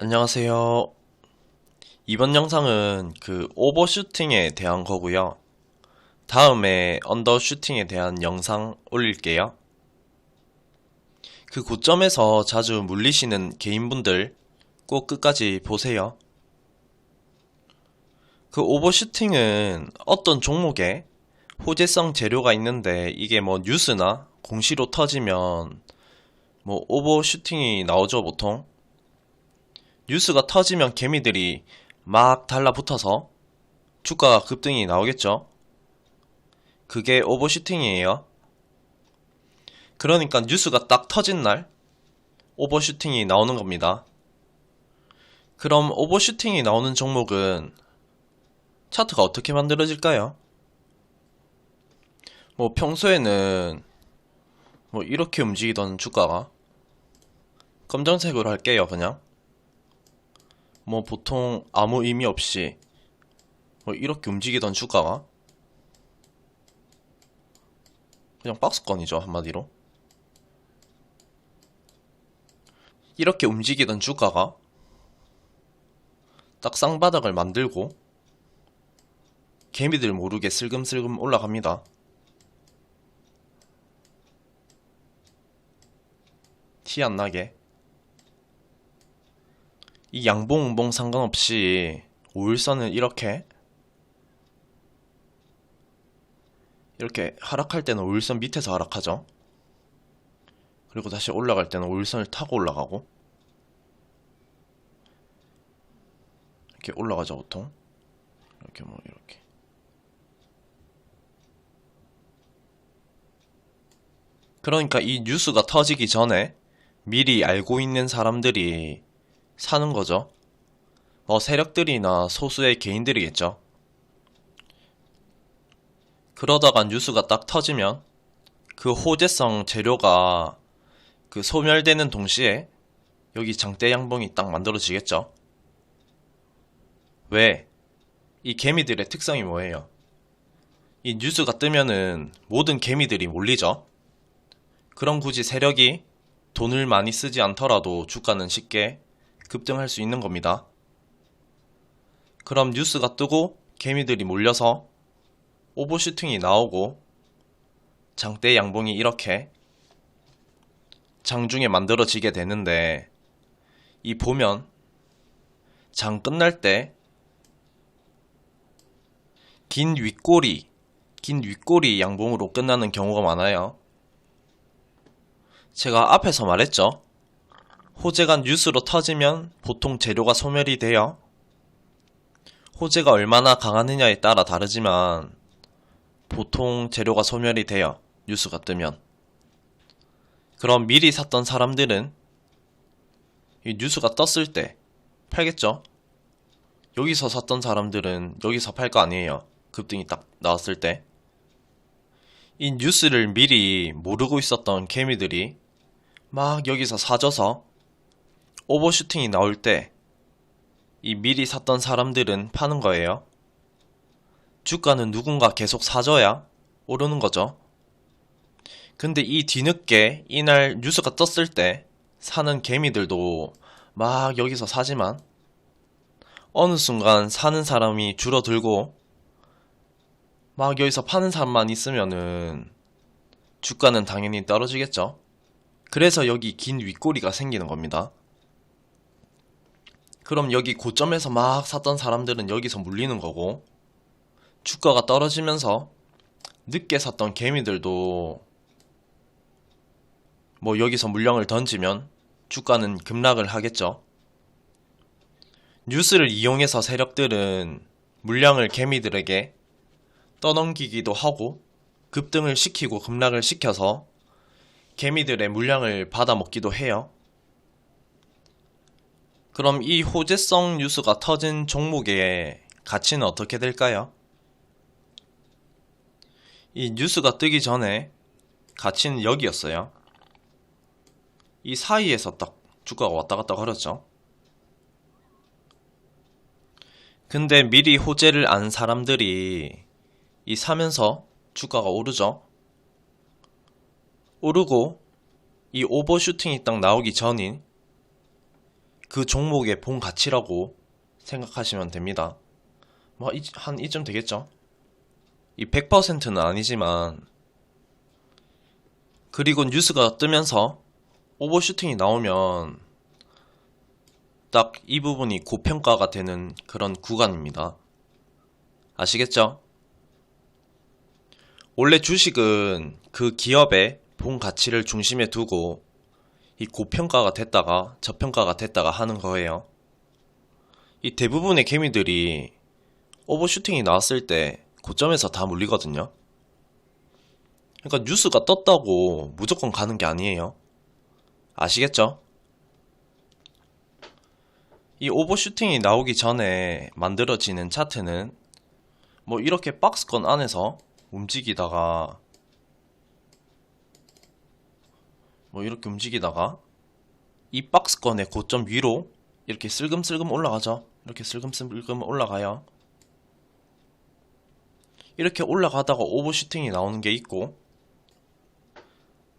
안녕하세요. 이번 영상은 그 오버슈팅에 대한 거고요. 다음에 언더슈팅에 대한 영상 올릴게요. 그 고점에서 자주 물리시는 개인분들 꼭 끝까지 보세요. 그 오버슈팅은 어떤 종목에 호재성 재료가 있는데 이게 뭐 뉴스나 공시로 터지면 뭐 오버슈팅이 나오죠 보통. 뉴스가 터지면 개미들이 막 달라붙어서 주가가 급등이 나오겠죠? 그게 오버슈팅이에요. 그러니까 뉴스가 딱 터진 날 오버슈팅이 나오는 겁니다. 그럼 오버슈팅이 나오는 종목은 차트가 어떻게 만들어질까요? 뭐 평소에는 뭐 이렇게 움직이던 주가가 검정색으로 할게요 그냥 뭐 보통 아무 의미 없이 뭐 이렇게 움직이던 주가가 그냥 박스권이죠 한마디로 이렇게 움직이던 주가가 딱 쌍바닥을 만들고 개미들 모르게 슬금슬금 올라갑니다. 티 안 나게 이 양봉 음봉 상관없이 5일선을 이렇게 이렇게 하락할 때는 5일선 밑에서 하락하죠. 그리고 다시 올라갈 때는 5일선을 타고 올라가고 이렇게 올라가죠 보통 이렇게 뭐 이렇게 그러니까 이 뉴스가 터지기 전에 미리 알고 있는 사람들이 사는 거죠. 뭐 세력들이나 소수의 개인들이겠죠. 그러다가 뉴스가 딱 터지면 그 호재성 재료가 그 소멸되는 동시에 여기 장대 양봉이 딱 만들어지겠죠. 왜? 이 개미들의 특성이 뭐예요? 이 뉴스가 뜨면은 모든 개미들이 몰리죠. 그럼 굳이 세력이 돈을 많이 쓰지 않더라도 주가는 쉽게 급등할 수 있는 겁니다. 그럼 뉴스가 뜨고 개미들이 몰려서 오버슈팅이 나오고 장대 양봉이 이렇게 장중에 만들어지게 되는데 이 보면 장 끝날 때 긴 윗꼬리, 긴 윗꼬리 양봉으로 끝나는 경우가 많아요. 제가 앞에서 말했죠. 호재가 뉴스로 터지면 보통 재료가 소멸이 돼요. 호재가 얼마나 강하느냐에 따라 다르지만 보통 재료가 소멸이 돼요. 뉴스가 뜨면. 그럼 미리 샀던 사람들은 이 뉴스가 떴을 때 팔겠죠? 여기서 샀던 사람들은 여기서 팔 거 아니에요. 급등이 딱 나왔을 때. 이 뉴스를 미리 모르고 있었던 개미들이 막 여기서 사줘서 오버슈팅이 나올 때 이 미리 샀던 사람들은 파는 거예요. 주가는 누군가 계속 사줘야 오르는 거죠. 근데 이 뒤늦게 이날 뉴스가 떴을 때 사는 개미들도 막 여기서 사지만 어느 순간 사는 사람이 줄어들고 막 여기서 파는 사람만 있으면은 주가는 당연히 떨어지겠죠. 그래서 여기 긴 윗꼬리가 생기는 겁니다. 그럼 여기 고점에서 막 샀던 사람들은 여기서 물리는 거고 주가가 떨어지면서 늦게 샀던 개미들도 뭐 여기서 물량을 던지면 주가는 급락을 하겠죠. 뉴스를 이용해서 세력들은 물량을 개미들에게 떠넘기기도 하고 급등을 시키고 급락을 시켜서 개미들의 물량을 받아먹기도 해요. 그럼 이 호재성 뉴스가 터진 종목의 가치는 어떻게 될까요? 이 뉴스가 뜨기 전에 가치는 여기였어요. 이 사이에서 딱 주가가 왔다 갔다 거렸죠. 근데 미리 호재를 안 사람들이 이 사면서 주가가 오르죠. 오르고 이 오버슈팅이 딱 나오기 전인 그 종목의 본 가치라고 생각하시면 됩니다. 뭐, 이- 한 이쯤 되겠죠? 이 100%는 아니지만, 그리고 뉴스가 뜨면서 오버슈팅이 나오면 딱 이 부분이 고평가가 되는 그런 구간입니다. 아시겠죠? 원래 주식은 그 기업의 본 가치를 중심에 두고 이 고평가가 됐다가 저평가가 됐다가 하는 거예요. 이 대부분의 개미들이 오버슈팅이 나왔을 때 고점에서 다 물리거든요. 그러니까 뉴스가 떴다고 무조건 가는 게 아니에요. 아시겠죠? 이 오버슈팅이 나오기 전에 만들어지는 차트는 뭐 이렇게 박스권 안에서 움직이다가 뭐 이렇게 움직이다가 이 박스권의 고점 위로 이렇게 슬금슬금 올라가죠. 이렇게 슬금슬금 올라가요. 이렇게 올라가다가 오버슈팅이 나오는 게 있고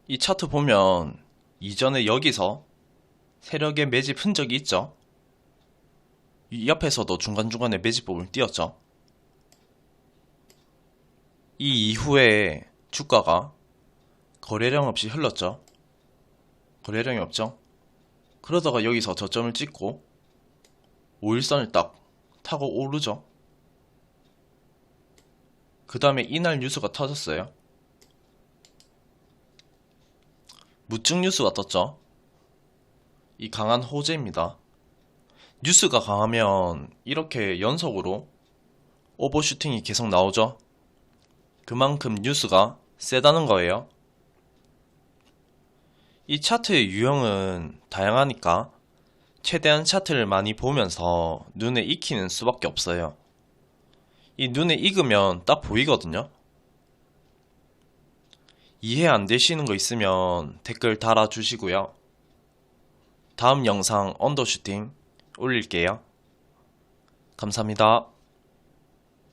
이 차트 보면 이전에 여기서 세력의 매집 흔적이 있죠. 이 옆에서도 중간중간에 매집법을 띄었죠. 이 이후에 주가가 거래량 없이 흘렀죠. 거래량이 없죠. 그러다가 여기서 저점을 찍고 5일선을 딱 타고 오르죠. 그 다음에 이날 뉴스가 터졌어요. 무증 뉴스가 떴죠. 이 강한 호재입니다. 뉴스가 강하면 이렇게 연속으로 오버슈팅이 계속 나오죠. 그만큼 뉴스가 세다는 거예요. 이 차트의 유형은 다양하니까 최대한 차트를 많이 보면서 눈에 익히는 수밖에 없어요. 이 눈에 익으면 딱 보이거든요. 이해 안 되시는 거 있으면 댓글 달아주시고요. 다음 영상 언더슈팅 올릴게요. 감사합니다.